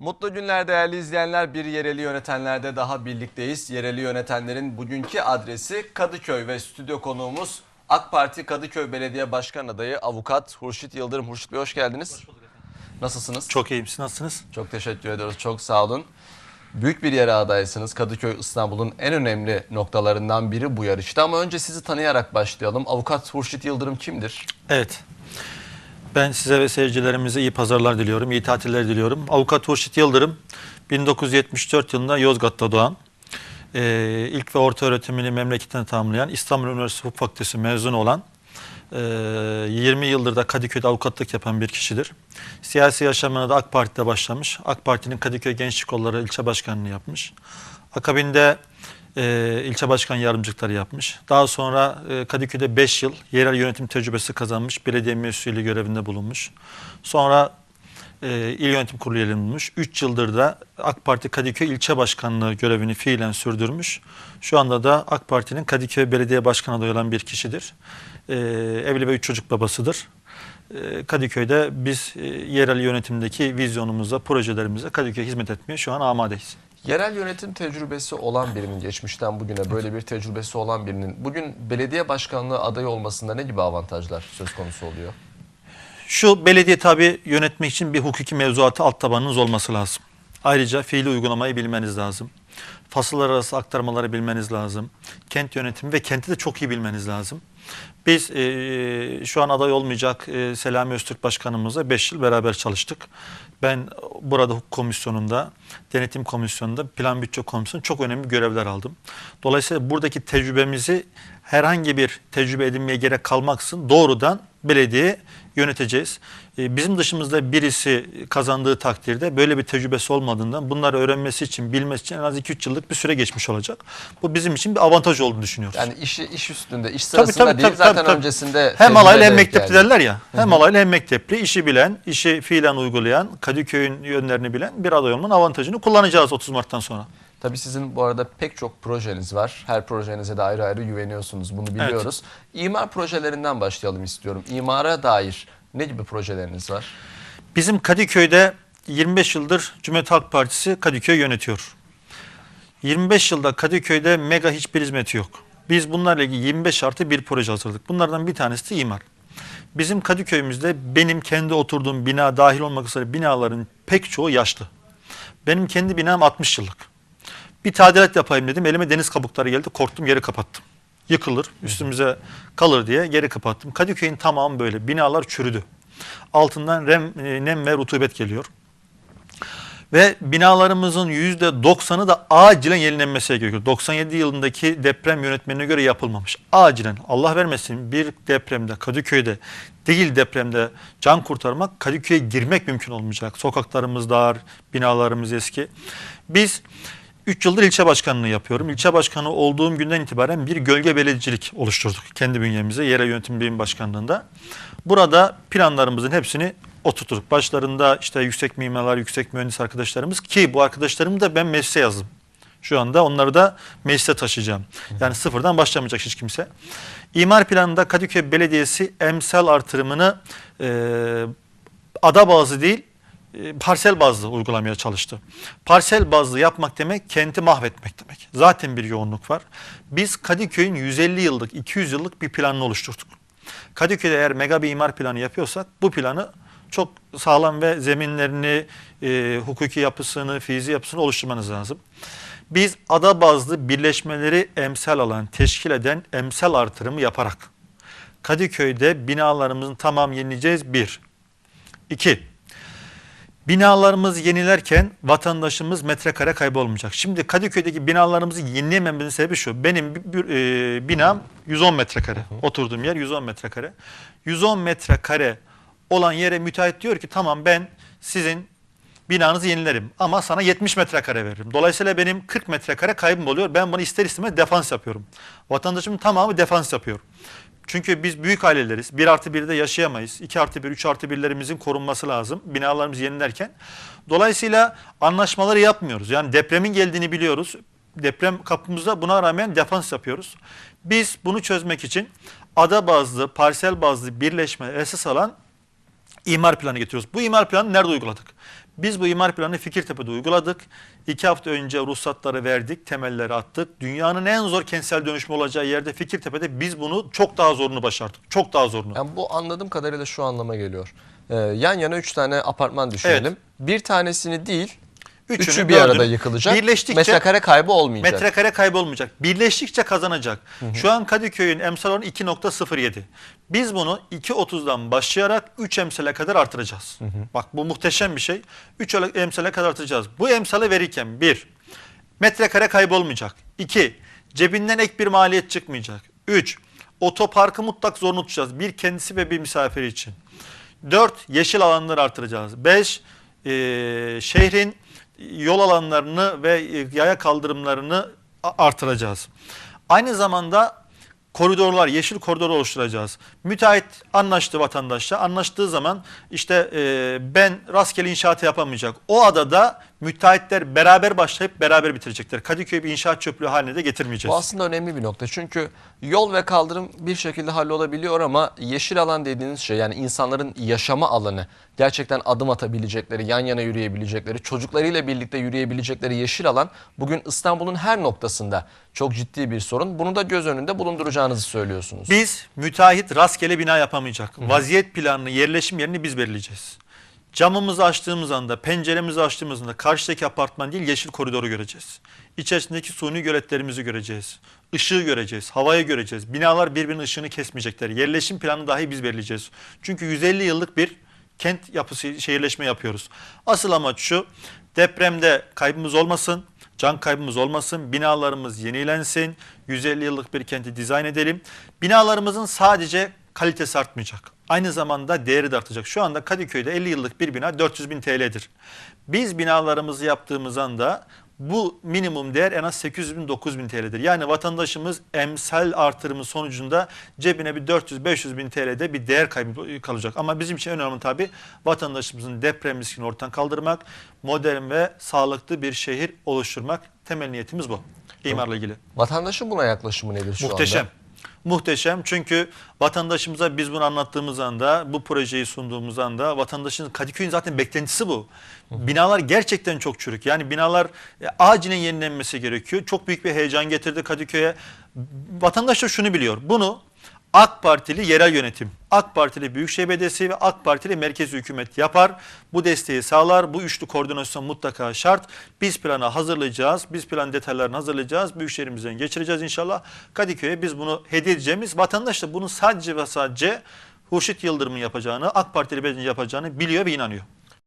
Mutlu günler değerli izleyenler. Bir yereli yönetenlerde daha birlikteyiz. Yereli yönetenlerin bugünkü adresi Kadıköy ve stüdyo konuğumuz AK Parti Kadıköy Belediye Başkan Adayı Avukat Hurşit Yıldırım. Hurşit Bey hoş geldiniz. Nasılsınız? Çok iyiyim. Siz nasılsınız? Çok teşekkür ediyoruz. Çok sağ olun. Büyük bir yere adaysınız. Kadıköy İstanbul'un en önemli noktalarından biri bu yarışta. Ama önce sizi tanıyarak başlayalım. Avukat Hurşit Yıldırım kimdir? Evet. Ben size ve seyircilerimize iyi pazarlar diliyorum, iyi tatiller diliyorum. Avukat Hurşit Yıldırım, 1974 yılında Yozgat'ta doğan, e, ilk ve orta öğretimini memleketine tamamlayan, İstanbul Üniversitesi Hukuk Fakültesi mezunu olan, e, 20 yıldır da Kadıköy'de avukatlık yapan bir kişidir. Siyasi yaşamına da AK Parti'de başlamış. AK Parti'nin Kadıköy Gençlik Kolları ilçe başkanlığını yapmış. Akabinde e, ilçe başkan yardımcılıkları yapmış. Daha sonra e, Kadıköy'de 5 yıl yerel yönetim tecrübesi kazanmış. Belediye meclisliği görevinde bulunmuş. Sonra e, il yönetim kurulu üyeliğinde bulunmuş. 3 yıldır da AK Parti Kadıköy ilçe başkanlığı görevini fiilen sürdürmüş. Şu anda da AK Parti'nin Kadıköy Belediye Başkanı adayı olan bir kişidir. E, evli ve 3 çocuk babasıdır. E, Kadıköy'de biz e, yerel yönetimdeki vizyonumuzda, projelerimizde Kadıköy'e hizmet etmeye şu an amadeyiz. Yerel yönetim tecrübesi olan birinin, geçmişten bugüne böyle bir tecrübesi olan birinin bugün belediye başkanlığı adayı olmasında ne gibi avantajlar söz konusu oluyor? Şu belediye tabi yönetmek için bir hukuki mevzuatı alt tabanınız olması lazım. Ayrıca fiili uygulamayı bilmeniz lazım. Fasıllar arası aktarmaları bilmeniz lazım. Kent yönetimi ve kenti de çok iyi bilmeniz lazım. Biz e, şu an aday olmayacak e, Selami Öztürk Başkanımızla 5 yıl beraber çalıştık. Ben burada hukuk komisyonunda, denetim komisyonunda, plan bütçe komisyonunda çok önemli görevler aldım. Dolayısıyla buradaki tecrübemizi herhangi bir tecrübe edinmeye gerek kalmaksın doğrudan belediye yöneteceğiz. E, Bizim dışımızda birisi kazandığı takdirde böyle bir tecrübesi olmadığından bunları öğrenmesi için, bilmesi için en az 2-3 yıllık bir süre geçmiş olacak. Bu bizim için bir avantaj olduğunu düşünüyoruz. Yani işi iş üstünde, iş Tabii, sırasında tabii, değil tabii, zaten tabii, tabii. öncesinde hem alaylı hem mektepli geldi. derler ya. Hem alaylı hem mektepli işi bilen, işi fiilen uygulayan, Kadıköy'ün yönlerini bilen bir aday olmanın avantajını kullanacağız 30 Mart'tan sonra. Tabii sizin bu arada pek çok projeniz var. Her projenize de ayrı ayrı güveniyorsunuz. Bunu biliyoruz. İmar projelerinden başlayalım istiyorum. İmara dair ne gibi projeleriniz var? Bizim Kadıköy'de 25 yıldır Cumhuriyet Halk Partisi Kadıköy yönetiyor. 25 yılda Kadıköy'de mega hiçbir hizmeti yok. Biz bunlarla ilgili 25 artı bir proje hazırladık. Bunlardan bir tanesi de imar. Bizim Kadıköy'ümüzde benim kendi oturduğum bina dahil olmak üzere binaların pek çoğu yaşlı. Benim kendi binam 60 yıllık. Bir tadilat yapayım dedim. Elime deniz kabukları geldi. Korktum geri kapattım. Yıkılır, üstümüze kalır diye geri kapattım. Kadıköy'ün tamamı böyle. Binalar çürüdü. Altından rem, e, nem ve rutubet geliyor. Ve binalarımızın %90'ı da acilen yenilenmesi gerekiyor. 97 yılındaki deprem yönetmenine göre yapılmamış. Acilen Allah vermesin bir depremde Kadıköy'de değil depremde can kurtarmak Kadıköy'e girmek mümkün olmayacak. Sokaklarımız dar, binalarımız eski. Biz 3 yıldır ilçe başkanlığı yapıyorum. İlçe başkanı olduğum günden itibaren bir gölge belediyecilik oluşturduk kendi bünyemize yerel yönetim birim başkanlığında. Burada planlarımızın hepsini oturttuk. Başlarında işte yüksek mimarlar, yüksek mühendis arkadaşlarımız ki bu arkadaşlarımı da ben meclise yazdım. Şu anda onları da meclise taşıyacağım. Yani sıfırdan başlamayacak hiç kimse. İmar planında Kadıköy Belediyesi emsal artırımını e, ada bazı değil parsel bazlı uygulamaya çalıştı. Parsel bazlı yapmak demek kenti mahvetmek demek. Zaten bir yoğunluk var. Biz Kadıköy'ün 150 yıllık, 200 yıllık bir planını oluşturduk. Kadıköy'de eğer mega bir imar planı yapıyorsak bu planı çok sağlam ve zeminlerini, e, hukuki yapısını, fizi yapısını oluşturmanız lazım. Biz ada bazlı birleşmeleri emsal alan, teşkil eden emsal artırımı yaparak Kadıköy'de binalarımızın tamam yenileyeceğiz bir. İki, binalarımızı yenilerken vatandaşımız metrekare kaybolmayacak. Şimdi Kadıköy'deki binalarımızı yenileyemememizin sebebi şu. Benim bir, e, binam 110 metrekare. Oturduğum yer 110 metrekare. 110 metrekare olan yere müteahhit diyor ki tamam ben sizin binanızı yenilerim ama sana 70 metrekare veririm. Dolayısıyla benim 40 metrekare kaybım oluyor. Ben bunu ister istemez defans yapıyorum. Vatandaşımın tamamı defans yapıyor. Çünkü biz büyük aileleriz. 1 artı 1'de yaşayamayız. 2 artı 1, 3 artı 1'lerimizin korunması lazım. Binalarımızı yenilerken. Dolayısıyla anlaşmaları yapmıyoruz. Yani depremin geldiğini biliyoruz. Deprem kapımızda buna rağmen defans yapıyoruz. Biz bunu çözmek için ada bazlı, parsel bazlı birleşme esas alan imar planı getiriyoruz. Bu imar planı nerede uyguladık? Biz bu imar planını Fikirtepe'de uyguladık. İki hafta önce ruhsatları verdik, temelleri attık. Dünyanın en zor kentsel dönüşümü olacağı yerde Fikirtepe'de biz bunu çok daha zorunu başardık. Çok daha zorunu. Yani bu anladığım kadarıyla şu anlama geliyor. Ee, yan yana üç tane apartman düşünelim. Evet. Bir tanesini değil, Üçünü, üçü bir dördünü arada yıkılacak. birleştikçe- metrekare kaybı olmayacak. Metrekare kaybolmayacak. Birleştikçe kazanacak. Şu an Kadıköy'ün emsal oranı 2.07. Biz bunu 2.30'dan başlayarak 3 emsale kadar artıracağız. Bak bu muhteşem bir şey. 3 emsale kadar artıracağız. Bu emsale verirken 1. Metrekare kaybolmayacak. 2. Cebinden ek bir maliyet çıkmayacak. 3. Otoparkı mutlak zorunlu tutacağız. Bir kendisi ve bir misafiri için. 4. Yeşil alanları artıracağız. 5. şehrin yol alanlarını ve e, yaya kaldırımlarını artıracağız. Aynı zamanda koridorlar, yeşil koridor oluşturacağız. Müteahhit anlaştı vatandaşla. Anlaştığı zaman işte e, ben rastgele inşaatı yapamayacak. O adada müteahhitler beraber başlayıp beraber bitirecekler. Kadıköy bir inşaat çöplüğü haline de getirmeyeceğiz. Bu aslında önemli bir nokta. Çünkü yol ve kaldırım bir şekilde hallolabiliyor ama yeşil alan dediğiniz şey yani insanların yaşama alanı, gerçekten adım atabilecekleri, yan yana yürüyebilecekleri, çocuklarıyla birlikte yürüyebilecekleri yeşil alan bugün İstanbul'un her noktasında çok ciddi bir sorun. Bunu da göz önünde bulunduracağınızı söylüyorsunuz. Biz müteahhit rastgele bina yapamayacak. Vaziyet planını, yerleşim yerini biz belirleyeceğiz. Camımızı açtığımız anda, penceremizi açtığımız anda karşıdaki apartman değil yeşil koridoru göreceğiz. İçerisindeki suni göletlerimizi göreceğiz. Işığı göreceğiz, havayı göreceğiz. Binalar birbirinin ışığını kesmeyecekler. Yerleşim planını dahi biz belirleyeceğiz. Çünkü 150 yıllık bir kent yapısı, şehirleşme yapıyoruz. Asıl amaç şu, depremde kaybımız olmasın, can kaybımız olmasın, binalarımız yenilensin, 150 yıllık bir kenti dizayn edelim. Binalarımızın sadece kalitesi artmayacak. Aynı zamanda değeri de artacak. Şu anda Kadıköy'de 50 yıllık bir bina 400 bin TL'dir. Biz binalarımızı yaptığımız anda bu minimum değer en az 800 bin 900 bin TL'dir. Yani vatandaşımız emsal artırımı sonucunda cebine bir 400-500 bin TL'de bir değer kaybı kalacak. Ama bizim için önemli tabii vatandaşımızın deprem riskini ortadan kaldırmak, modern ve sağlıklı bir şehir oluşturmak. Temel niyetimiz bu. İmarla ilgili. Vatandaşın buna yaklaşımı nedir şu Muhteşem. anda? Muhteşem çünkü vatandaşımıza biz bunu anlattığımız anda, bu projeyi sunduğumuz anda vatandaşın Kadıköy'ün zaten beklentisi bu. Binalar gerçekten çok çürük. Yani binalar e, acilen yenilenmesi gerekiyor. Çok büyük bir heyecan getirdi Kadıköy'e. Vatandaş da şunu biliyor. Bunu AK Partili yerel yönetim, AK Partili Büyükşehir Belediyesi ve AK Partili merkezi hükümet yapar. Bu desteği sağlar. Bu üçlü koordinasyon mutlaka şart. Biz planı hazırlayacağız. Biz plan detaylarını hazırlayacağız. Büyükşehirimizden geçireceğiz inşallah. Kadıköy'e biz bunu hediye edeceğimiz vatandaş da bunu sadece ve sadece Hurşit Yıldırım'ın yapacağını, AK Partili belediyenin yapacağını biliyor ve inanıyor.